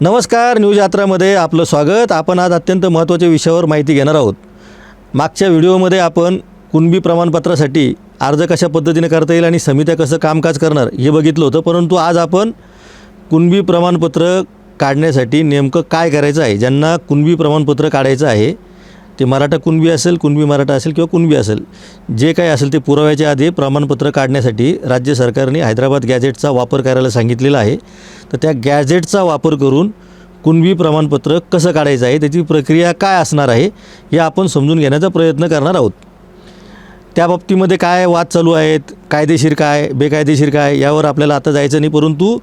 नमस्कार न्यूज यात्रामध्ये आपलं स्वागत. आपण आज अत्यंत महत्त्वाच्या विषयावर माहिती घेणार आहोत. मागच्या व्हिडिओमध्ये आपण कुणबी प्रमाणपत्रासाठी अर्ज कशा पद्धतीने करता येईल आणि समित्या कसं कामकाज करणार हे बघितलं होतं परंतु आज आपण कुणबी प्रमाणपत्र काढण्यासाठी नेमकं काय करायचं आहे ज्यांना कुणबी प्रमाणपत्र काढायचं आहे ते मराठा कुणबी असेल कुणबी मराठा असेल किंवा कुणबी असेल जे काही असेल ते पुराव्याच्या आधी प्रमाणपत्र काढण्यासाठी राज्य सरकारने हैदराबाद गॅजेटचा वापर करायला सांगितलेला आहे. तर त्या गॅजेटचा वापर करून कुणबी प्रमाणपत्र कसं काढायचं आहे त्याची प्रक्रिया काय असणार आहे हे आपण समजून घेण्याचा प्रयत्न करणार आहोत. त्या बाबतीमध्ये काय वाद चालू आहेत कायदेशीर काय बेकायदेशीर काय यावर आपल्याला आता जायचं नाही परंतु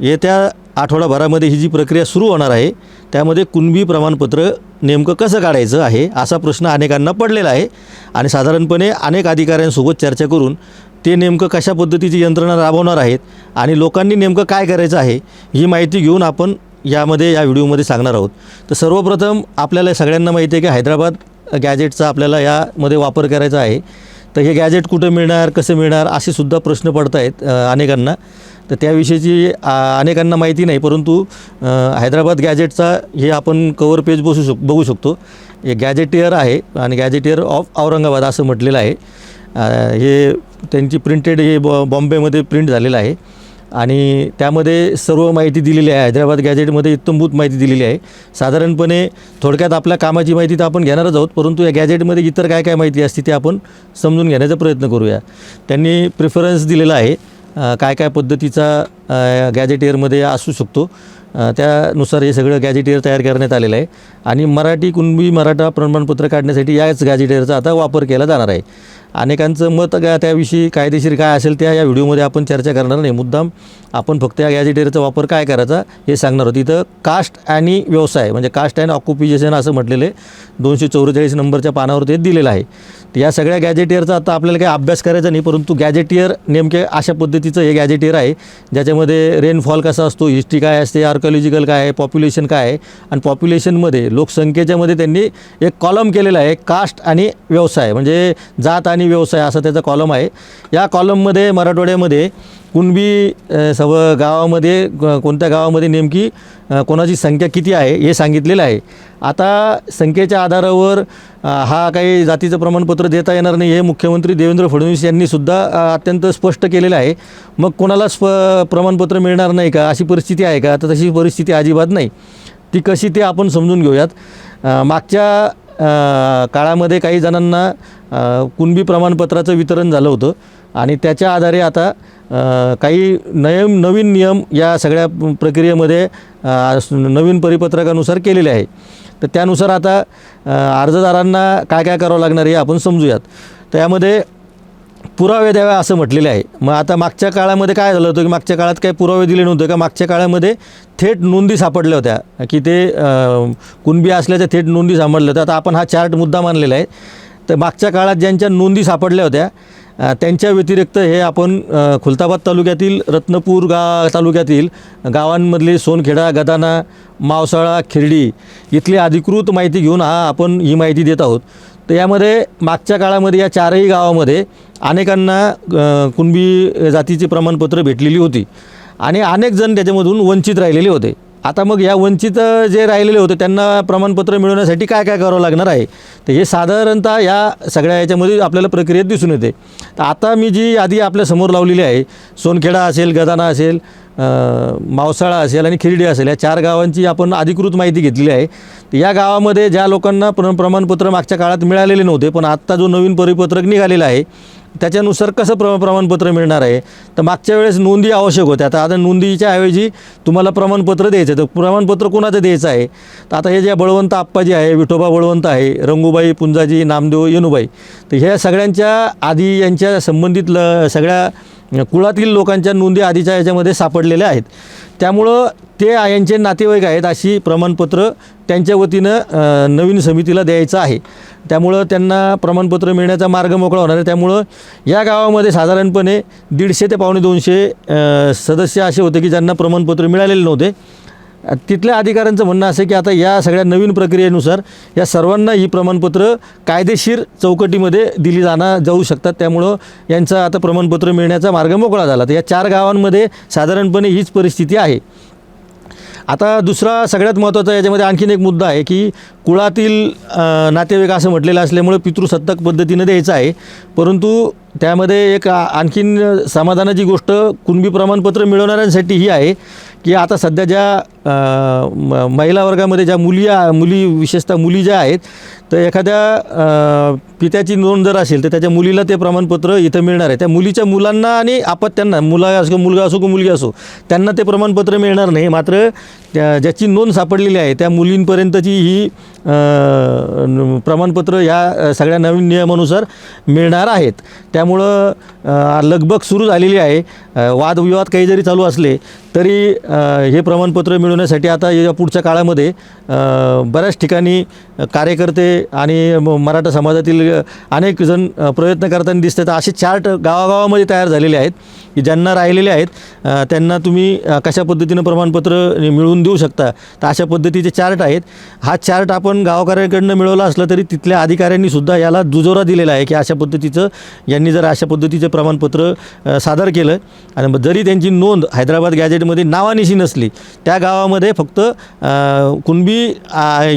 येत्या आठवडाभरामध्ये ही जी प्रक्रिया सुरू होणार आहे त्यामध्ये कुणबी प्रमाणपत्र नेमकं कसं काढायचं आहे असा प्रश्न अनेकांना पडलेला आहे. आणि साधारणपणे अनेक अधिकाऱ्यांसोबत चर्चा करून ते नेमकं कशा पद्धतीची यंत्रणा राबवणार आहेत आणि लोकांनी नेमकं काय करायचं आहे ही माहिती घेऊन आपण यामध्ये या व्हिडिओमध्ये सांगणार आहोत. तर सर्वप्रथम आपल्याला सगळ्यांना माहिती आहे की हैदराबाद गॅजेटचा आपल्याला यामध्ये वापर करायचा आहे. तर हे गॅजेट कुठं मिळणार कसं मिळणार असे सुद्धा प्रश्न पडत आहेत अनेकांना. तर त्याविषयीची अनेकांना माहिती नाही परंतु हैदराबाद गॅजेटचा हे आपण कवर पेज बसू शक बघू शकतो. हे गॅजेटियर आहे आणि गॅजेटियर ऑफ औरंगाबाद असं म्हटलेलं आहे. हे त्यांची प्रिंटेड हे बॉ बॉम्बेमध्ये प्रिंट झालेलं आहे. आणि त्यामध्ये सर्व माहिती दिलेली आहे. हैदराबाद गॅजेटमध्ये इत्तमभूत माहिती दिलेली आहे. साधारणपणे थोडक्यात आपल्या कामाची माहिती तर आपण घेणारच आहोत परंतु या गॅजेटमध्ये इतर काय काय माहिती असते ते आपण समजून घेण्याचा प्रयत्न करूया. त्यांनी प्रिफरन्स दिलेला आहे. काय काय पद्धतीचा अ, असू शकतो. त्यानुसार हे सगळं गॅजेटियर तयार करण्यात आलेलं आहे. आणि मराठी कुणबी मराठा प्रमाणपत्र काढण्यासाठी याच गॅजेटियरचा आता वापर केला जाणार आहे. अनेकांचं मत काय त्याविषयी कायदेशीर काय असेल त्या या व्हिडिओमध्ये आपण चर्चा करणार नाही. मुद्दाम आपण फक्त या गॅजेटियरचा वापर काय करायचा हे सांगणार आहोत इथं कास्ट आणि व्यवसाय म्हणजे कास्ट अँड ऑक्युपेशन असं म्हटलेलं आहे. दोनशे चौवेचाळीस नंबरच्या पानावर ते दिलेलं आहे. तर या सगळ्या गॅजेटियरचा आता आपल्याला काही अभ्यास करायचा नाही परंतु गॅजेटियर नेमके अशा पद्धतीचं हे गॅजेटियर आहे ज्याच्यामध्ये रेनफॉल कसा असतो हिस्ट्री काय असते आर्कॉलॉजिकल काय आहे पॉप्युलेशन काय आहे आणि पॉप्युलेशनमध्ये लोकसंख्येच्यामध्ये त्यांनी एक कॉलम केलेला आहे कास्ट आणि व्यवसाय. म्हणजे जात आणि व्यवसाय असा त्याचा कॉलम आहे. या कॉलममध्ये मराठवाड्यामध्ये कुणबी सव गावामध्ये कोणत्या गावामध्ये नेमकी कोणाची संख्या किती आहे हे सांगितलेलं आहे. आता संख्येच्या आधारावर हा काही जातीचं प्रमाणपत्र देता येणार नाही हे मुख्यमंत्री देवेंद्र फडणवीस यांनीसुद्धा अत्यंत स्पष्ट केलेलं आहे. मग कोणाला स्प प्रमाणपत्र मिळणार नाही का अशी परिस्थिती आहे का? तर तशी परिस्थिती अजिबात नाही. ती कशी ते आपण समजून घेऊयात. मागच्या काळामध्ये काही जणांना कुणबी प्रमाणपत्राचं वितरण झालं होतं. आणि त्याच्या आधारे आता काही नयम नवीन नियम या सगळ्या प्रक्रियेमध्ये नवीन परिपत्रकानुसार केलेले आहे. तर त्यानुसार आता अर्जदारांना काय काय करावं लागणार हे आपण समजूयात. तर यामध्ये पुरावे द्यावे असं म्हटलेले आहे. मग आता मागच्या काळामध्ये काय झालं होतं की मागच्या काळात काही पुरावे दिले नव्हते का? मागच्या काळामध्ये थेट नोंदी सापडल्या होत्या. की ते कुणबी असल्याच्या थेट नोंदी सापडल्या होत्या. आता आपण हा चार्ट मुद्दा मानलेला आहे. तर मागच्या काळात ज्यांच्या नोंदी सापडल्या होत्या त्यांच्या व्यतिरिक्त हे आपण खुलताबाद तालुक्यातील रत्नपूर गा तालुक्यातील गावांमधले सोनखेडा गदाना मावसाळा खिरडी इथली अधिकृत माहिती घेऊन हा आपण ही माहिती देत आहोत. तर यामध्ये मागच्या काळामध्ये या चारही गावामध्ये अनेकांना कुणबी जातीची प्रमाणपत्र भेटलेली होती आणि अनेक जण त्याच्यामधून वंचित राहिलेले होते. आता मग या वंचित जे राहिलेले होते त्यांना प्रमाणपत्र मिळवण्यासाठी काय काय करावं लागणार आहे? तर हे साधारणतः या सगळ्या याच्यामध्ये आपल्याला प्रक्रियेत दिसून येते. तर आता मी जी यादी आपल्यासमोर लावलेली आहे सोनखेडा असेल गदाना असेल मावसाळा असेल आणि खिरडी असेल या चार गावांची आपण अधिकृत माहिती घेतलेली आहे. तर या गावामध्ये ज्या लोकांना प्र प्रमाणपत्र मागच्या काळात मिळालेले नव्हते पण आत्ता जो नवीन परिपत्रक निघालेलं आहे त्याच्यानुसार कसं प्र प्रमाणपत्र मिळणार आहे? तर मागच्या वेळेस नोंदी आवश्यक होत्या. आता आता नोंदीच्या ऐवजी तुम्हाला प्रमाणपत्र द्यायचं तर प्रमाणपत्र कोणाचं द्यायचं आहे? तर आता हे जे बळवंत आप्पाजी आहे विठोबा बळवंत आहे रंगूबाई पुंजाजी नामदेव येनुबाई तर ह्या सगळ्यांच्या आधी यांच्या संबंधित ल सगळ्या कुळातील लोकांच्या नोंदी आधीच्या याच्यामध्ये सापडलेल्या आहेत. त्यामुळं ते यांचे नातेवाईक आहेत अशी प्रमाणपत्र त्यांच्या वतीनं नवीन समितीला द्यायचं आहे. त्यामुळं त्यांना प्रमाणपत्र मिळण्याचा मार्ग मोकळा होणार आहे. त्यामुळं या गावामध्ये साधारणपणे दीडशे ते पावणे दोनशे सदस्य असे होते की ज्यांना प्रमाणपत्र मिळालेले नव्हते. तिथल्या अधिकाऱ्यांचं म्हणणं असं की आता या सगळ्या नवीन प्रक्रियेनुसार या सर्वांना ही प्रमाणपत्र कायदेशीर चौकटीमध्ये दिली जाणार जाऊ शकतात. त्यामुळं यांचं आता प्रमाणपत्र मिळण्याचा मार्ग मोकळा झाला. तर या चार गावांमध्ये साधारणपणे हीच परिस्थिती आहे. आता दुसरा सगळ्यात महत्त्वाचा याच्यामध्ये आणखीन एक मुद्दा आहे की कुळातील नातेवाईक असं म्हटलेलं असल्यामुळे पितृसत्ताक पद्धतीनं द्यायचं आहे. परंतु त्यामध्ये एक आणखीन समाधानाची गोष्ट कुणबी प्रमाणपत्र मिळवणाऱ्यांसाठी ही आहे. की आता सध्या ज्या म- महिला वर्गामध्ये ज्या मुली मुली विशेषतः मुली ज्या आहेत तर एखाद्या पित्याची नोंद जर असेल तर त्याच्या मुलीला ते प्रमाणपत्र इथं मिळणार आहे. त्या मुलीच्या मुलांना आणि आपत्त्यांना मुला असो मुलगा असो की मुलगी असो त्यांना ते प्रमाणपत्र मिळणार नाही. मात्र त्या ज्याची नोंद सापडलेली आहे त्या मुलींपर्यंतची ही प्रमाणपत्र या सगळ्या नवीन नियमानुसार मिळणार आहेत. त्यामुळं लगबग सुरू झालेली आहे. वादविवाद काही जरी चालू असले तरी हे प्रमाणपत्र मिळवण्यासाठी आता या पुढच्या काळामध्ये बऱ्याच ठिकाणी कार्यकर्ते आणि म- मराठा समाजातील अनेक जण प्रयत्न करताना दिसतात. असे चार्ट गावागावामध्ये तयार झालेले आहेत की ज्यांना राहिलेले आहेत त्यांना तुम्ही कशा पद्धतीनं प्रमाणपत्र मिळवून देऊ शकता? तर अशा पद्धतीचे चार्ट आहेत. हा चार्ट आपण गावकऱ्यांकडनं मिळवला असला तरी तिथल्या अधिकाऱ्यांनीसुद्धा याला दुजोरा दिलेला आहे की अशा पद्धतीचं यांनी जर अशा पद्धतीचे प्रमाणपत्र सादर केलं आणि मग जरी त्यांची नोंद हैदराबाद गॅजेटमध्ये नावानिशी नसली त्या गावामध्ये फक्त कुणबी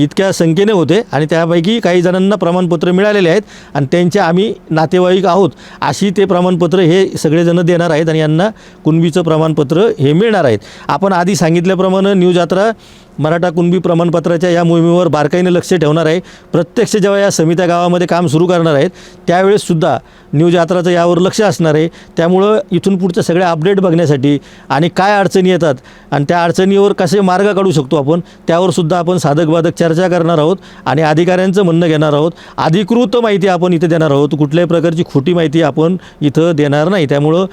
इतक्या संख्येने होते आणि त्यापैकी काही जणांना प्रमाणपत्र मिळालेले आहेत आणि त्यांचे आम्ही नातेवाईक आहोत अशी ते प्रमाणपत्र हे सगळेजण देणार आहेत आणि यांना कुणबीचं प्रमाणपत्र हे मिळणार आहेत. आपण आधी सांगितल्याप्रमाणे न्यू यात्रा मराठा कुणबी प्रमाणपत्राच्या या मोहिमेवर बारकाईने लक्ष ठेवणार आहे. प्रत्यक्ष जेव्हा या समित्या गावामध्ये काम सुरू करणार आहेत त्यावेळेससुद्धा न्यूज यात्राचं यावर लक्ष असणार आहे. त्यामुळं इथून पुढच्या सगळ्या अपडेट बघण्यासाठी आणि काय अडचणी येतात आणि त्या अडचणीवर कसे मार्ग काढू शकतो आपण त्यावरसुद्धा आपण साधक बाधक चर्चा करणार आहोत आणि अधिकाऱ्यांचं म्हणणं घेणार आहोत. अधिकृत माहिती आपण इथे देणार आहोत. कुठल्याही प्रकारची खोटी माहिती आपण इथं देणार नाही. त्यामुळं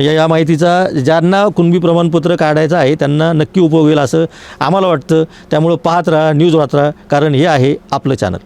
या या माहितीचा ज्यांना कुणबी प्रमाणपत्र काढायचं आहे त्यांना नक्की उपयोग होईल असं आम्हाला वाटतं त्यामुळं पाहत राहा न्यूज वाचरा कारण हे आहे आपलं चॅनल